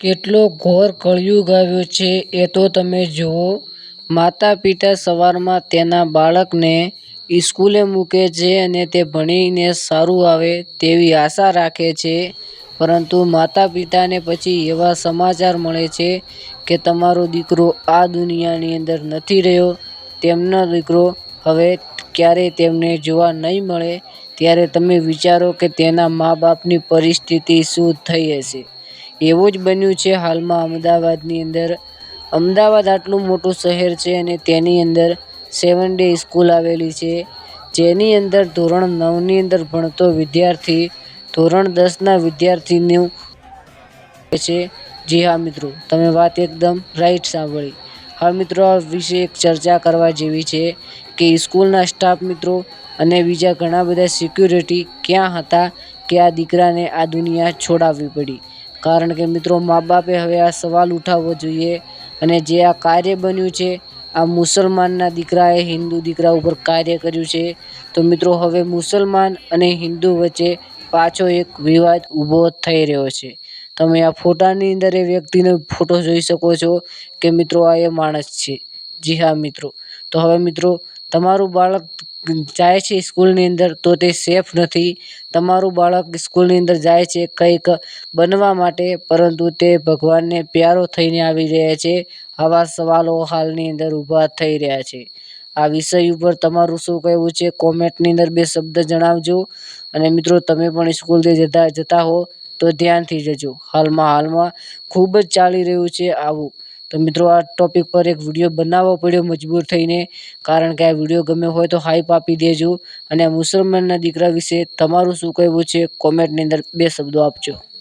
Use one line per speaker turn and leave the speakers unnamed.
કેટલો ઘોર કળિયુગ આવ્યો છે એ તો તમે જુઓ. માતા પિતા સવારમાં તેના બાળકને સ્કૂલે મૂકે છે અને તે ભણીને સારું આવે તેવી આશા રાખે છે. પરંતુ માતા પિતાને પછી એવા સમાચાર મળે છે કે તમારો દીકરો આ દુનિયાની અંદર નથી રહ્યો. તેમનો દીકરો હવે ક્યારેય તેમને જોવા નહીં મળે, ત્યારે તમે વિચારો કે તેના મા બાપની પરિસ્થિતિ શું થઈ હશે. એવું જ બન્યું છે હાલમાં અમદાવાદની અંદર. અમદાવાદ આટલું મોટું શહેર છે અને તેની અંદર સેવન ડે સ્કૂલ આવેલી છે. જેની અંદર ધોરણ નવની અંદર ભણતો વિદ્યાર્થી ધોરણ દસના વિદ્યાર્થીનું છે. જી હા મિત્રો, તમે વાત એકદમ રાઈટ સાંભળી. હા મિત્રો, આ વિશે એક ચર્ચા કરવા જેવી છે કે સ્કૂલના સ્ટાફ મિત્રો અને બીજા ઘણા બધા સિક્યુરિટી ક્યાં હતા કે આ દીકરાને આ દુનિયા છોડાવવી પડી. કારણ કે મિત્રો મા બાપે હવે આ સવાલ ઉઠાવવો જોઈએ અને જે આ કાર્ય બન્યું છે, આ મુસલમાનના દીકરાએ હિન્દુ દીકરા ઉપર કાર્ય કર્યું છે, તો મિત્રો, હવે મુસલમાન અને હિન્દુ વચ્ચે પાછો એક વિવાદ ઊભો થઈ રહ્યો છે. તમે આ ફોટાની અંદર એ વ્યક્તિનો ફોટો જોઈ શકો છો કે મિત્રો આ એ માણસ છે. જી હા, મિત્રો. તો હવે મિત્રો, તમારું બાળક જાય છે સ્કૂલની અંદર તો તે સેફ નથી. તમારું બાળક સ્કૂલની અંદર જાય છે કંઈક બનવા માટે, પરંતુ તે ભગવાનને પ્યારો થઈને આવી રહ્યા છે. આવા સવાલો હાલની અંદર ઊભા થઈ રહ્યા છે. આ વિષય ઉપર તમારું શું કહેવું છે? કોમેન્ટની અંદર બે શબ્દ જણાવજો. અને મિત્રો, તમે પણ સ્કૂલથી જતા જતા હો તો ધ્યાનથી જજો. હાલમાં હાલમાં ખૂબ જ ચાલી રહ્યું છે આવું. તો મિત્રો, આ ટોપિક પર એક વીડિયો બનાવવો પડ્યો મજબૂર થઈને. કારણ કે આ વીડિયો ગમે હોય તો હાઈપ આપી દેજો. અને મુસલમાનના દીકરા વિશે તમારું શું કહેવું છે? કોમેન્ટની અંદર બે શબ્દો આપજો.